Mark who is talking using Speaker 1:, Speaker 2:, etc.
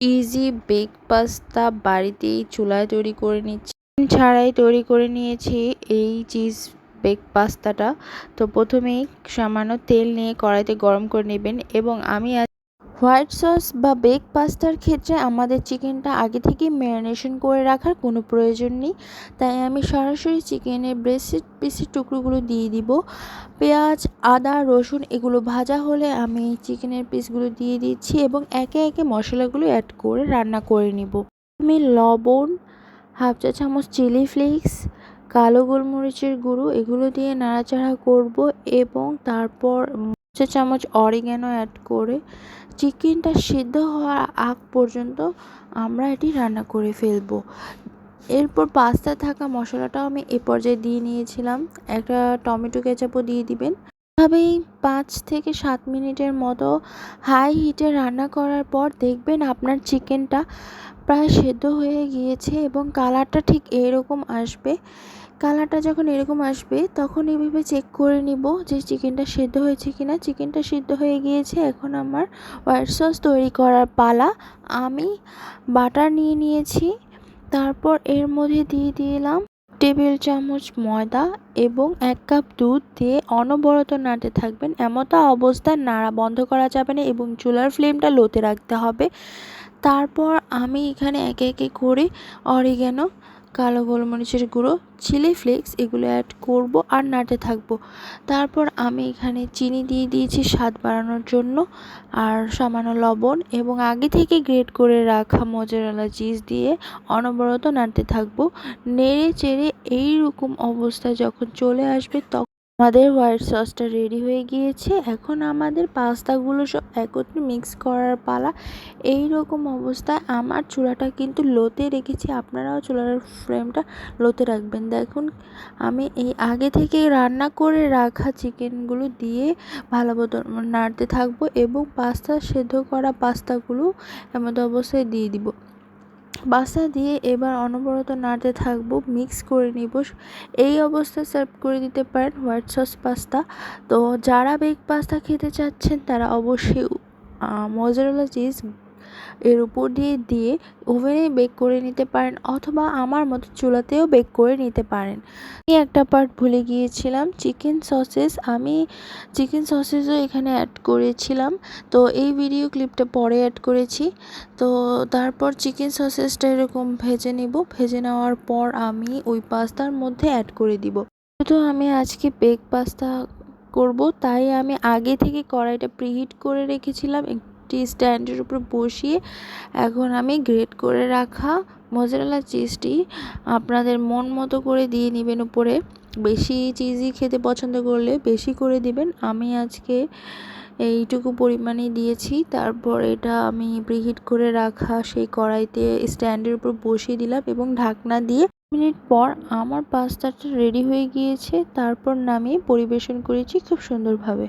Speaker 1: Easy bake pasta বাড়িতেই চুলায় তৈরি করে নিচ্ছি। ছাড়াই তৈরি করে নিয়েছি এই চিজ বেক পাস্তাটা তো প্রথমেই সামান্য তেল নিয়ে কড়াইতে গরম করে নেবেন এবং আমি হোয়াইট সস বা বেক পাস্তার ক্ষেত্রে আমাদের চিকেনটা আগে থেকেই ম্যারিনেশন করে রাখার কোনো প্রয়োজন নেই। তাই আমি সরাসরি চিকেনের ব্রেস্টেড পিসের টুকরোগুলো দিয়ে দিব। পেঁয়াজ, আদা, রসুন এগুলো ভাজা হলে আমি চিকেনের পিসগুলো দিয়ে দিচ্ছি এবং একে একে মশলাগুলো অ্যাড করে রান্না করে নিব। আমি লবণ, হাফ চা চামচ চিলি ফ্লেক্স, কালো গোলমরিচের গুঁড়ো এগুলো দিয়ে নাড়াচাড়া করব এবং তারপর চা চামচ অরিগ্যানো অ্যাড করে চিকেনটা সিদ্ধ হওয়ার আগ পর্যন্ত আমরা এটি রান্না করে ফেলব। এরপর পাস্তা থাকা মশলাটাও আমি এ পর্যায়ে দিয়ে নিয়েছিলাম। একটা টমেটো কেচাপও দিয়ে দিবেন। এভাবেই পাঁচ থেকে সাত মিনিটের মতো হাই হিটে রান্না করার পর দেখবেন আপনার চিকেনটা প্রায় সেদ্ধ হয়ে গিয়েছে এবং কালারটা ঠিক এরকম আসবে। কালারটা যখন এরকম আসবে, তখন এভাবে চেক করে নিব যে চিকেনটা সেদ্ধ হয়েছে কি না চিকেনটা সেদ্ধ হয়ে গিয়েছে, এখন আমার হোয়াইট সস তৈরি করার পালা। আমি বাটার নিয়ে নিয়েছি, তারপর এর মধ্যে দিয়ে দিলাম টেবিল চামচ ময়দা এবং এক কাপ দুধ দিয়ে অনবরত নাড়তে থাকবেন। এমতা অবস্থায় নাড়া বন্ধ করা যাবে না এবং চুলার ফ্লেমটা লোতে রাখতে হবে। তারপর আমি এখানে একে একে করে অরিগ্যানো কালো গোলমরিচের গুঁড়ো, চিলি ফ্লেক্স এগুলো অ্যাড করব আর নাটে থাকব। তারপর আমি এখানে চিনি দিয়ে দিয়েছি স্বাদ বাড়ানোর জন্য আর সামান্য লবণ এবং আগে থেকে গ্রেট করে রাখা মোজারেলা চিজ দিয়ে অনবরত নাড়তে থাকব। নেড়ে চেড়ে এইরকম অবস্থায় যখন চলে আসবে তখন আমাদের হোয়াইট সসটা রেডি হয়ে গিয়েছে। এখন আমাদের পাস্তাগুলো সব একত্রে মিক্স করার পালা। এই রকম অবস্থায় আমার চুলাটা কিন্তু লোতে রেখেছি। আপনারাও চুলার ফ্লেমটা লোতে রাখবেন। দেখুন, আমি এই আগে থেকে রান্না করে রাখা চিকেনগুলো দিয়ে ভালো মতো নাড়তে থাকব এবং পাস্তা সেদ্ধ করা পাস্তাগুলো এমন অবস্থায় দিয়ে দিব। পাস্তা দিয়ে এবার অনবরত নাড়তে থাকব মিক্স করে নিব। এই অবস্থায় সার্ভ করে দিতে পারেন হোয়াইট সস পাস্তা তো যারা বেক পাস্তা খেতে চাচ্ছেন, তারা অবশ্যই মজারেলা চিজ এর উপর দিয়ে দিয়ে ওভেনে বেক করে নিতে পারেন অথবা আমার মতো চুলাতেও বেক করে নিতে পারেন। আমি একটা পার্ট ভুলে গিয়েছিলাম চিকেন সসেস আমি চিকেন সসেসও এখানে অ্যাড করেছিলাম। তো এই ভিডিও ক্লিপটা পরে অ্যাড করেছি। তো তারপর চিকেন সসেসটা এরকম ভেজে নিব। ভেজে নেওয়ার পর আমি ওই পাস্তার মধ্যে অ্যাড করে দিব। তো আমি আজকে বেক পাস্তা করব, তাই আমি আগে থেকে কড়াইটা প্রিহিট করে রেখেছিলাম একটি স্ট্যান্ডের উপর বসিয়ে এখন আমি গ্রেট করে রাখা মজারেলা চিজটি আপনাদের মন মতো করে দিয়ে নেবেন উপরে। বেশি চিজই খেতে পছন্দ করলে বেশি করে দিবেন। আমি আজকে এইটুকু পরিমাণে দিয়েছি। তারপর এটা আমি প্রিহিট করে রাখা সেই কড়াইতে স্ট্যান্ডের উপর বসিয়ে দিলাম এবং ঢাকনা দিয়ে মিনিট পর আমার পাস্তাটা রেডি হয়ে গিয়েছে। তারপর নামিয়ে পরিবেশন করেছি খুব সুন্দরভাবে।